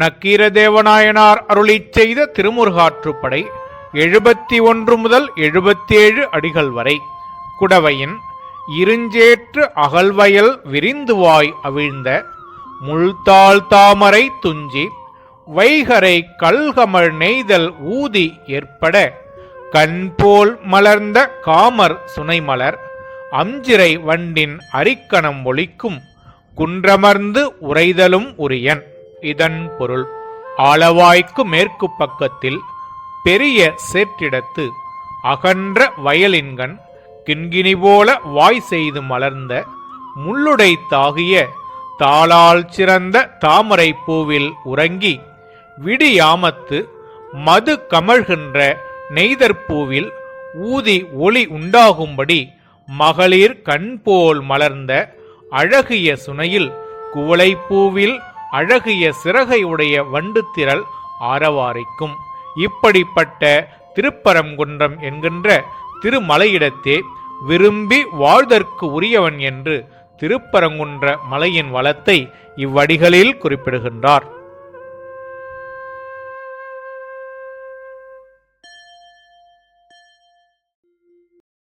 நக்கீரதேவநாயனார் அருளி செய்த திருமுருகாற்றுப்படை எழுபத்தி ஒன்று முதல் எழுபத்தேழு அடிகள் வரை. குடவையின் இருஞ்சேற்று அகல்வயல் விரிந்துவாய் அவிழ்ந்த முள்தாள் தாமரை துஞ்சி வைகரை கல்கமழ் நெய்தல் ஊதி ஏற்பட கண்போல் மலர்ந்த காமர் சுனைமலர் அஞ்சிரை வண்டின் அரிக்கணம் ஒழிக்கும் குன்றமர்ந்து உரைதலும் உரியன். இதன் பொருள் ஆளவாய்க்கு மேற்கு பக்கத்தில் பெரிய சேற்றிடத்து அகன்ற வயலின்கண் கிண்கிணி போல வாய் செய்து மலர்ந்த முள்ளுடை தாகிய தாளால் சிறந்த தாமரை பூவில் உறங்கி விடியாமத்து மது கமழ்கின்ற நெய்தற்பூவில் ஊதி ஒளி உண்டாகும்படி மகளிர் கண்போல் மலர்ந்த அழகிய சுனையில் குவளைப்பூவில் அழகிய சிறகை உடைய வண்டு திரள் ஆரவாரிக்கும். இப்படிப்பட்ட திருப்பரங்குன்றம் என்கின்ற திருமலையிடத்தே விரும்பி வாழ்தற்கு உரியவன் என்று திருப்பரங்குன்ற மலையின் வளத்தை இவ்வடிகளில் குறிப்பிடுகின்றார்.